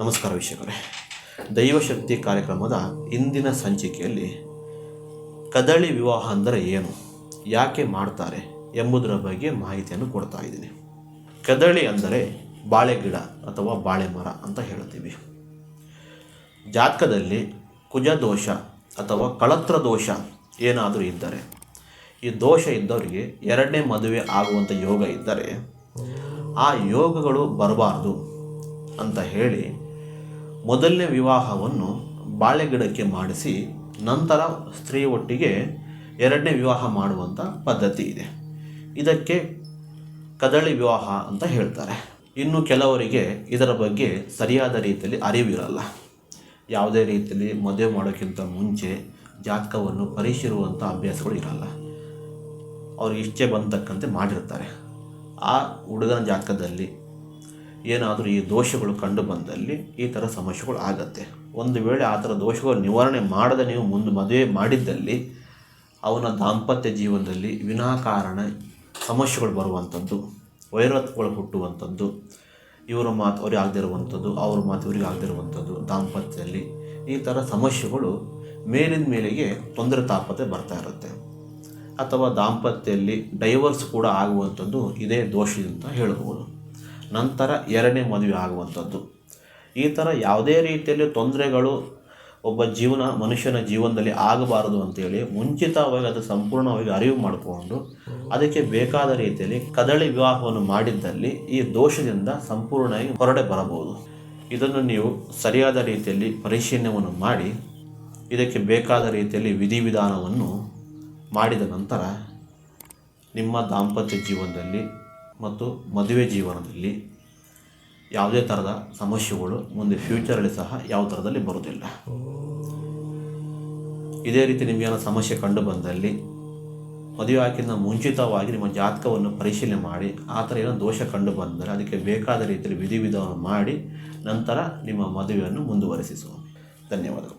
ನಮಸ್ಕಾರ ವೀಕ್ಷಕರೇ. ದೈವಶಕ್ತಿ ಕಾರ್ಯಕ್ರಮದ ಇಂದಿನ ಸಂಚಿಕೆಯಲ್ಲಿ ಕದಳಿ ವಿವಾಹ ಅಂದರೆ ಏನು, ಯಾಕೆ ಮಾಡ್ತಾರೆ ಎಂಬುದರ ಬಗ್ಗೆ ಮಾಹಿತಿಯನ್ನು ಕೊಡ್ತಾ ಇದ್ದೀನಿ. ಕದಳಿ ಅಂದರೆ ಬಾಳೆ ಗಿಡ ಅಥವಾ ಬಾಳೆ ಮರ ಅಂತ ಹೇಳ್ತೀವಿ. ಜಾತಕದಲ್ಲಿ ಕುಜದೋಷ ಅಥವಾ ಕಳತ್ರ ದೋಷ ಏನಾದರೂ ಇದ್ದರೆ, ಈ ದೋಷ ಇದ್ದವರಿಗೆ ಎರಡನೇ ಮದುವೆ ಆಗುವಂಥ ಯೋಗ ಇದ್ದರೆ, ಆ ಯೋಗಗಳು ಬರಬಾರ್ದು. ಅಂತ ಹೇಳಿ ಮೊದಲನೇ ವಿವಾಹವನ್ನು ಬಾಳೆಗಿಡಕ್ಕೆ ಮಾಡಿಸಿ ನಂತರ ಸ್ತ್ರೀ ಒಟ್ಟಿಗೆ ಎರಡನೇ ವಿವಾಹ ಮಾಡುವಂಥ ಪದ್ಧತಿ ಇದೆ. ಇದಕ್ಕೆ ಕದಳಿ ವಿವಾಹ ಅಂತ ಹೇಳ್ತಾರೆ. ಇನ್ನು ಕೆಲವರಿಗೆ ಇದರ ಬಗ್ಗೆ ಸರಿಯಾದ ರೀತಿಯಲ್ಲಿ ಅರಿವಿರಲ್ಲ. ಯಾವುದೇ ರೀತಿಯಲ್ಲಿ ಮದುವೆ ಮಾಡೋಕ್ಕಿಂತ ಮುಂಚೆ ಜಾತಕವನ್ನು ಪರೀಕ್ಷಿರುವಂಥ ಅಭ್ಯಾಸಗಳು ಇರಲ್ಲ. ಅವ್ರಿಗೆ ಇಚ್ಛೆ ಬಂದಕ್ಕಂತೆ ಮಾಡಿರ್ತಾರೆ. ಆ ಹುಡುಗನ ಜಾತಕದಲ್ಲಿ ಏನಾದರೂ ಈ ದೋಷಗಳು ಕಂಡು ಬಂದಲ್ಲಿ ಈ ಥರ ಸಮಸ್ಯೆಗಳು ಆಗತ್ತೆ. ಒಂದು ವೇಳೆ ಆ ಥರ ದೋಷಗಳು ನಿವಾರಣೆ ಮಾಡದೆ ನೀವು ಮುಂದೆ ಮದುವೆ ಮಾಡಿದ್ದಲ್ಲಿ ಅವನ ದಾಂಪತ್ಯ ಜೀವನದಲ್ಲಿ ವಿನಾಕಾರಣ ಸಮಸ್ಯೆಗಳು ಬರುವಂಥದ್ದು ವೈರತ್ಗಳು ಹುಟ್ಟುವಂಥದ್ದು ಇವರ ಮಾತು ಅವ್ರಿಗೆ ಆಗದಿರುವಂಥದ್ದು ಅವ್ರ ಮಾತು ಇವ್ರಿಗೆ ಆಗದಿರುವಂಥದ್ದು ದಾಂಪತ್ಯದಲ್ಲಿ ಈ ಥರ ಸಮಸ್ಯೆಗಳು ಮೇಲಿನ ಮೇಲೆಗೆ ತೊಂದರೆ ತಾಪತೆ ಬರ್ತಾ ಇರುತ್ತೆ. ಅಥವಾ ದಾಂಪತ್ಯದಲ್ಲಿ ಡೈವರ್ಸ್ ಕೂಡ ಆಗುವಂಥದ್ದು ಇದೇ ದೋಷದಿಂದ ಹೇಳಬಹುದು ನಂತರ ಎರಡನೇ ಮದುವೆ ಆಗುವಂಥದ್ದು. ಈ ಥರ ಯಾವುದೇ ರೀತಿಯಲ್ಲಿ ತೊಂದರೆಗಳು ಒಬ್ಬ ಜೀವನ, ಮನುಷ್ಯನ ಜೀವನದಲ್ಲಿ ಆಗಬಾರದು ಅಂತೇಳಿ ಮುಂಚಿತವಾಗಿ ಅದು ಸಂಪೂರ್ಣವಾಗಿ ಅರಿವು ಮಾಡಿಕೊಂಡು ಅದಕ್ಕೆ ಬೇಕಾದ ರೀತಿಯಲ್ಲಿ ಕದಳಿ ವಿವಾಹವನ್ನು ಮಾಡಿದ್ದಲ್ಲಿ ಈ ದೋಷದಿಂದ ಸಂಪೂರ್ಣವಾಗಿ ಹೊರಡೆ ಬರಬಹುದು. ಇದನ್ನು ನೀವು ಸರಿಯಾದ ರೀತಿಯಲ್ಲಿ ಪರಿಶೀಲನೆಯನ್ನು ಮಾಡಿ, ಇದಕ್ಕೆ ಬೇಕಾದ ರೀತಿಯಲ್ಲಿ ವಿಧಿವಿಧಾನವನ್ನು ಮಾಡಿದ ನಂತರ ನಿಮ್ಮ ದಾಂಪತ್ಯ ಜೀವನದಲ್ಲಿ ಮತ್ತು ಮದುವೆ ಜೀವನದಲ್ಲಿ ಯಾವುದೇ ಥರದ ಸಮಸ್ಯೆಗಳು ಮುಂದೆ ಫ್ಯೂಚರಲ್ಲಿ ಸಹ ಯಾವ ಥರದಲ್ಲಿ ಬರುವುದಿಲ್ಲ. ಇದೇ ರೀತಿ ನಿಮಗೇನೋ ಸಮಸ್ಯೆ ಕಂಡು ಬಂದಲ್ಲಿ ಮದುವೆ ಹಾಕಿದ ಮುಂಚಿತವಾಗಿ ನಿಮ್ಮ ಜಾತಕವನ್ನು ಪರಿಶೀಲನೆ ಮಾಡಿ, ಆ ಥರ ಏನೋ ದೋಷ ಕಂಡು ಬಂದರೆ ಅದಕ್ಕೆ ಬೇಕಾದ ರೀತಿಯಲ್ಲಿ ವಿಧಿವಿಧವನ್ನು ಮಾಡಿ ನಂತರ ನಿಮ್ಮ ಮದುವೆಯನ್ನು ಮುಂದುವರಿಸಿ ಧನ್ಯವಾದಗಳು.